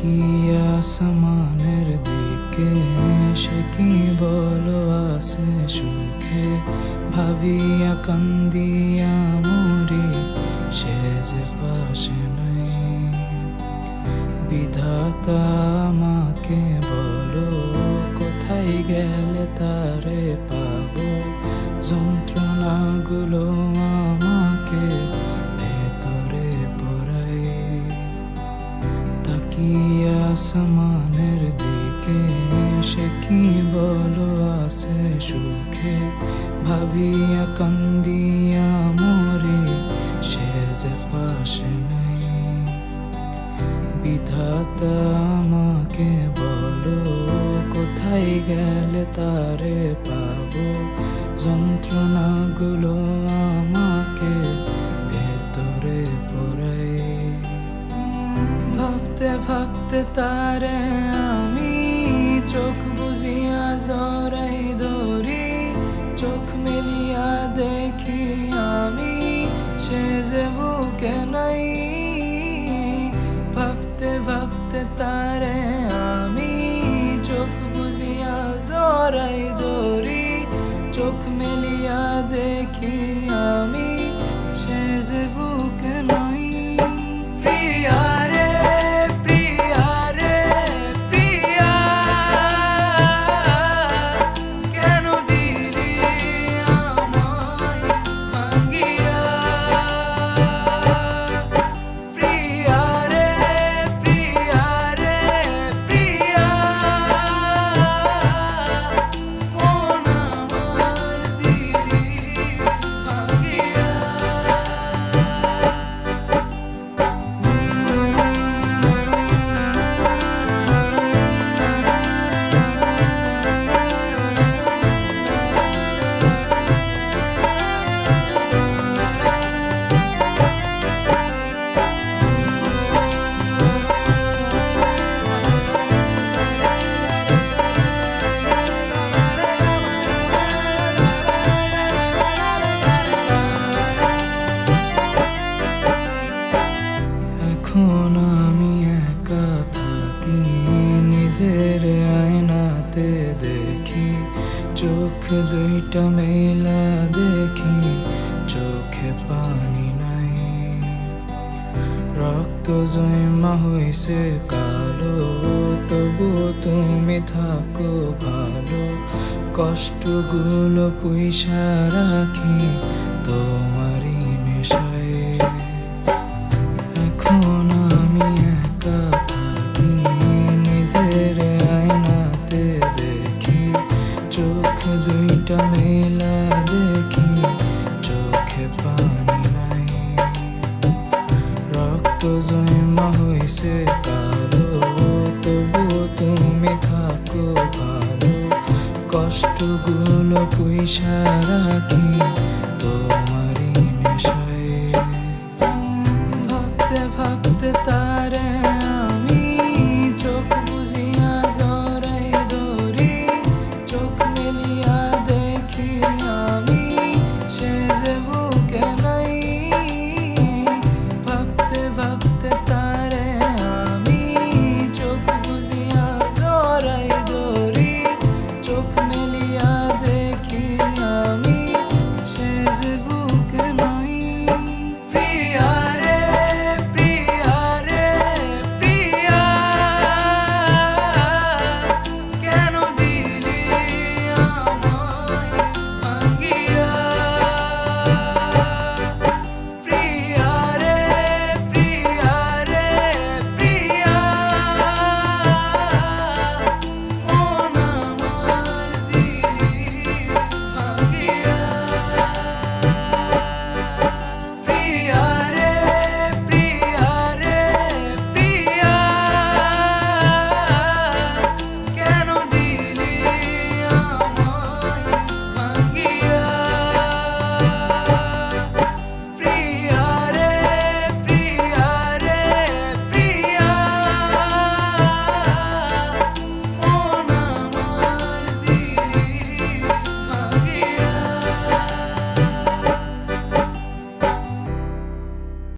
তাকিয়ে আসমানের দিকে, সে কি বলো আছে সুখে? ভাবিয়া কান্দিয়া মরি, সে যে পাশে নাই। বিধাতা আমাকে বলো, কোথায় গেলে তারে পাবো? যন্ত্রণাগুলো আসমানের দিকে সে কি বলো আছে সুখে? ভাবিয়া কান্দিয়া মরি সে যে পাশে নাই। বিধাতা আমাকে বলো, কোথায় গেলে তারে পাবো? যন্ত্রণাগুলো ভাবতে ভাবতে তারে আমি চোখ বুঝিয়া জরাই ধরি, চোখ মিলিয়া দেখি আমি সে যে বুকে নাই। ভাবতে ভাবতে তারে আমি চোখ বুঝিয়া জরাই ধরি, চোখ মেলিয়া দেখি নিজের আয়নাতে দেখি, চোখ দুইটা মেলা দেখি, চোখে পানি নাই। রক্ত জয়মা হইছে কালো, তবু তুমি থাকো ভালো। কষ্টগুলো পয়সা রাখি, তোমারই নেশায় রক্ত জয়মা হয়েছে কালো তবু তুমি থাকো ভালো। কষ্টগুলো পয়সা রাখি।